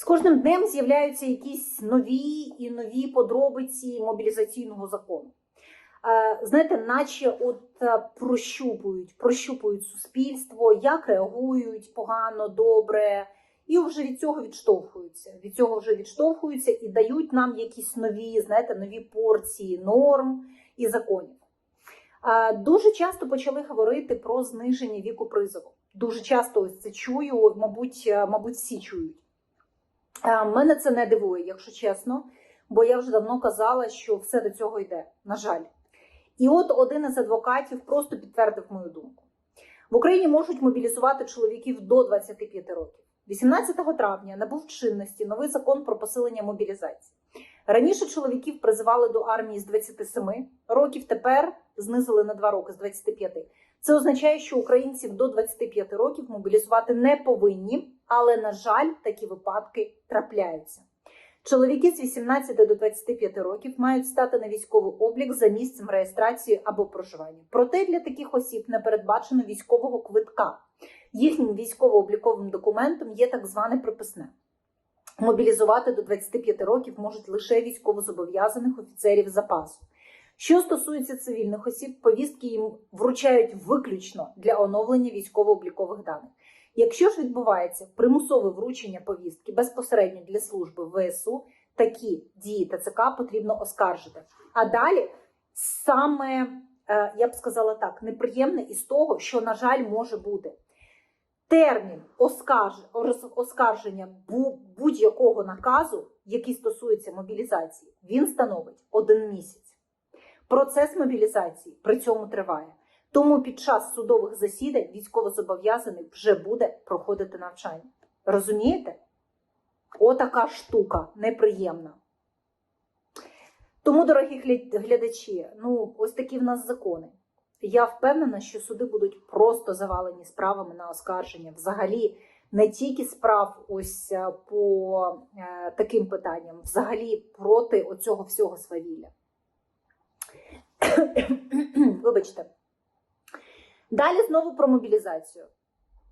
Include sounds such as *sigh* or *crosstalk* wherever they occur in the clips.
З кожним днем з'являються якісь нові і нові подробиці мобілізаційного закону. Е, Знаєте, наче от е, прощупують, прощупують суспільство, як реагують погано, добре, і вже від цього відштовхуються. Від цього вже відштовхуються і дають нам якісь нові, знаєте, нові порції норм і законів. Е, Дуже часто почали говорити про зниження віку призову. Дуже часто ось це чую, мабуть, мабуть, всі чують. Е, Мене це не дивує, якщо чесно, бо я вже давно казала, що все до цього йде, на жаль. І от один із адвокатів просто підтвердив мою думку. В Україні можуть мобілізувати чоловіків до 25 років. 18 травня набув чинності новий закон про посилення мобілізації. Раніше чоловіків призивали до армії з 27 років, тепер знизили на 2 роки з 25. Це означає, що українців до 25 років мобілізувати не повинні, але, на жаль, такі випадки трапляються. Чоловіки з 18 до 25 років мають стати на військовий облік за місцем реєстрації або проживання. Проте для таких осіб не передбачено військового квитка. Їхнім військово-обліковим документом є так зване приписне. Мобілізувати до 25 років можуть лише військовозобов'язаних офіцерів запасу. Що стосується цивільних осіб, повістки їм вручають виключно для оновлення військово-облікових даних. Якщо ж відбувається примусове вручення повістки безпосередньо для служби ВСУ, такі дії ТЦК потрібно оскаржити. А далі саме е, я б сказала так, неприємне із того, що на жаль може бути. Термін оскарж- оскарження будь-якого наказу, який стосується мобілізації, він становить один місяць. Процес мобілізації при цьому триває. Тому під час судових засідань військовозобов'язаний вже буде проходити навчання. Розумієте? Отака штука неприємна. Тому, дорогі глядачі, ну ось такі в нас закони. Я впевнена, що суди будуть просто завалені справами на оскарження. Взагалі, не тільки справ ось е, по е, таким питанням, взагалі проти оцього всього свавілля. *coughs* Вибачте. Далі знову про мобілізацію.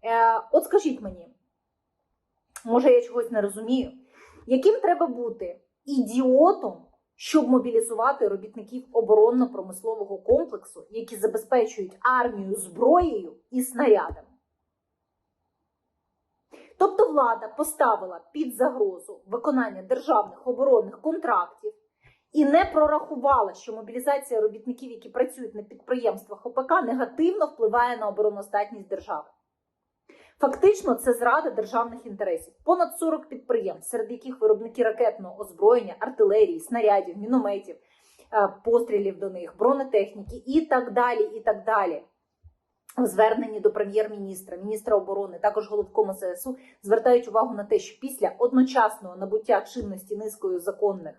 Е, от скажіть мені, може я чогось не розумію, яким треба бути ідіотом, щоб мобілізувати робітників оборонно-промислового комплексу, які забезпечують армію зброєю і снарядами? Тобто влада поставила під загрозу виконання державних оборонних контрактів і не прорахувала, що мобілізація робітників, які працюють на підприємствах ОПК, негативно впливає на обороноздатність держави. Фактично, це зрада державних інтересів. Понад 40 підприємств, серед яких виробники ракетного озброєння, артилерії, снарядів, мінометів, е, пострілів до них, бронетехніки і так далі. і так далі. В зверненні до прем'єр-міністра, міністра оборони, також головкому ЗСУ звертають увагу на те, що після одночасного набуття чинності низкою законних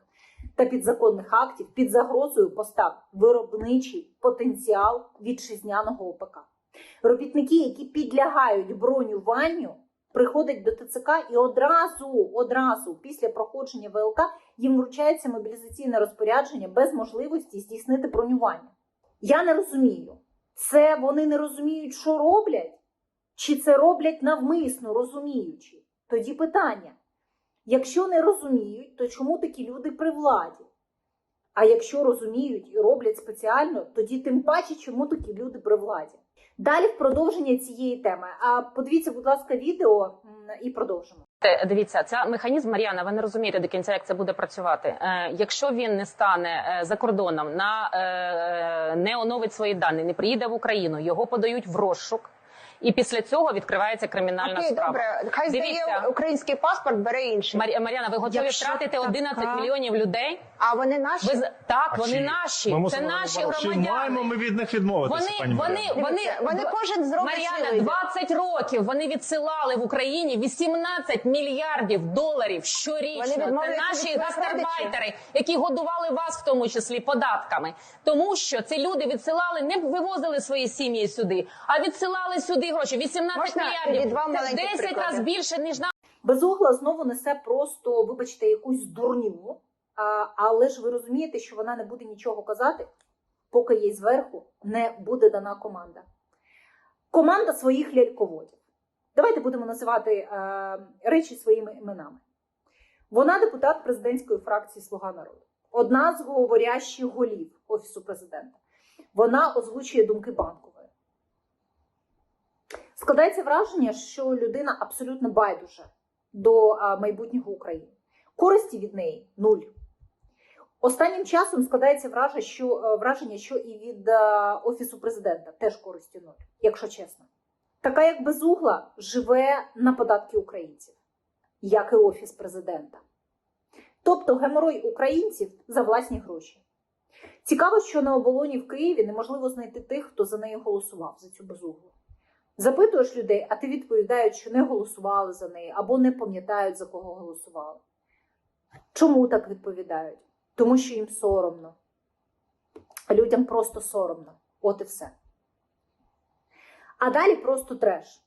та підзаконних актів під загрозою постав виробничий потенціал вітчизняного ОПК. Робітники, які підлягають бронюванню, приходять до ТЦК і одразу, одразу після проходження ВЛК їм вручається мобілізаційне розпорядження без можливості здійснити бронювання. Я не розумію, це вони не розуміють, що роблять, чи це роблять навмисно розуміючи? Тоді питання: якщо не розуміють, то чому такі люди при владі? А якщо розуміють і роблять спеціально, тоді тим паче, чому такі люди при владі? Далі в продовження цієї теми. А подивіться, будь ласка, відео і продовжимо. Е, Дивіться, це механізм Мар'яна. Ви не розумієте до кінця, як це буде працювати. Е, якщо він не стане е, за кордоном, на е, не оновить свої дані, не приїде в Україну, його подають в розшук, і після цього відкривається кримінальна Окей, справа. добре. Хай Дивіться. здає український паспорт, бере інший. Мар'я- Мар'яна, ви готові Якщо втратити така- 11 мільйонів людей? А вони наші. Ви з- так, А вони чи- наші, Ми це мусимо наші говорити, Чи маємо громадяни. ми від них відмовитися, Вони, пані вони, Мар'яно? вони, Дивіться, вони кожен зробить Мар'яна, вибір. 20 років вони відсилали в Україні 18 мільярдів доларів щорічно. Вони Це наші від своїх гастарбайтери, які годували вас в тому числі податками. Тому що ці люди відсилали, не вивозили свої сім'ї сюди, а відсилали сюди гроші. 18 Можна мільярдів. від вам Це 10 прикладів? разів більше ніж на Безугла знову несе просто, вибачте, якусь дурню, а, але ж ви розумієте, що вона не буде нічого казати, поки їй зверху не буде дана команда. Команда своїх ляльководів. Давайте будемо називати е, речі своїми іменами. Вона депутат президентської фракції Слуга народу, одна з говорящих голів Офісу президента. Вона озвучує думки банкової. Складається враження, що людина абсолютно байдуже до майбутнього України. Користі від неї нуль. Останнім часом складається враження, що, е, враження, що і від е, Офісу президента теж користі нуль, якщо чесно. Така як безугла живе на податки українців, як і Офіс президента. Тобто геморой українців за власні гроші. Цікаво, що на оболоні в Києві неможливо знайти тих, хто за неї голосував за цю безуглу. Запитуєш людей, а ти відповідають, що не голосували за неї або не пам'ятають, за кого голосували. Чому так відповідають? Тому що їм соромно. Людям просто соромно. От і все. А далі просто треш.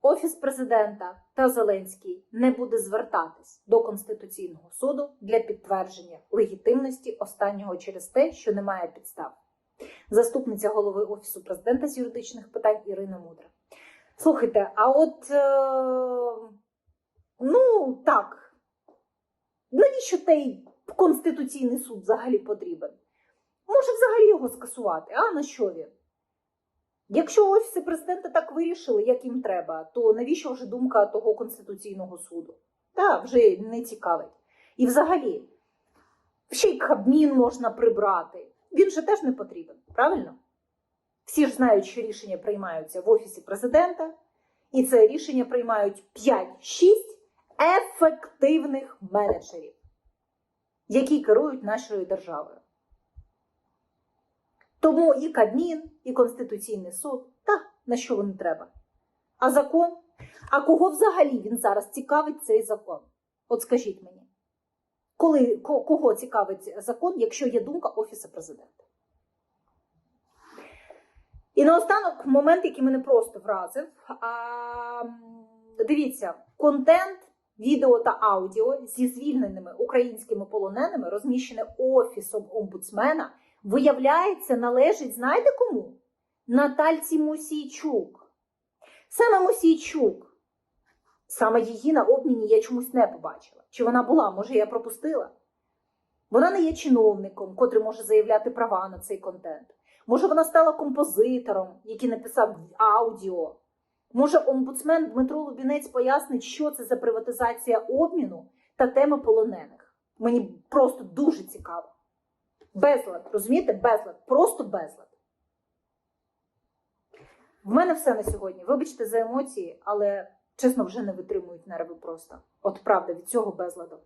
Офіс президента та Зеленський не буде звертатись до Конституційного суду для підтвердження легітимності останнього через те, що немає підстав. Заступниця голови Офісу президента з юридичних питань Ірина Мудра. Слухайте, а от е, ну так, навіщо той Конституційний суд взагалі потрібен? Може, взагалі його скасувати, а на що він? Якщо офіси президента так вирішили, як їм треба, то навіщо вже думка того Конституційного суду? Так, вже не цікавить. І взагалі, ще й Кабмін можна прибрати. Він же теж не потрібен, правильно? Всі ж знають, що рішення приймаються в Офісі президента, і це рішення приймають 5-6 ефективних менеджерів, які керують нашою державою. Тому і Кабмін, і Конституційний суд, та на що вони треба? А закон? А кого взагалі він зараз цікавить цей закон? От скажіть мені, коли, кого цікавить закон, якщо є думка Офісу президента? І наостанок момент, який мене просто вразив. А, дивіться, контент, відео та аудіо зі звільненими українськими полоненими, розміщене офісом омбудсмена, виявляється, належить, знаєте кому? Натальці Мусійчук. Саме Мусійчук. Саме її на обміні я чомусь не побачила. Чи вона була? Може, я пропустила? Вона не є чиновником, котрий може заявляти права на цей контент. Може, вона стала композитором, який написав аудіо. Може, омбудсмен Дмитро Лубінець пояснить, що це за приватизація обміну та теми полонених. Мені просто дуже цікаво. Безлад, розумієте? Безлад, просто безлад. В мене все на сьогодні. Вибачте за емоції, але чесно, вже не витримують нерви просто. От правда, від цього безладу.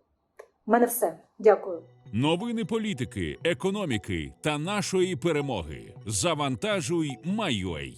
В мене все. Дякую. Новини політики, економіки та нашої перемоги. Завантажуй, Майой.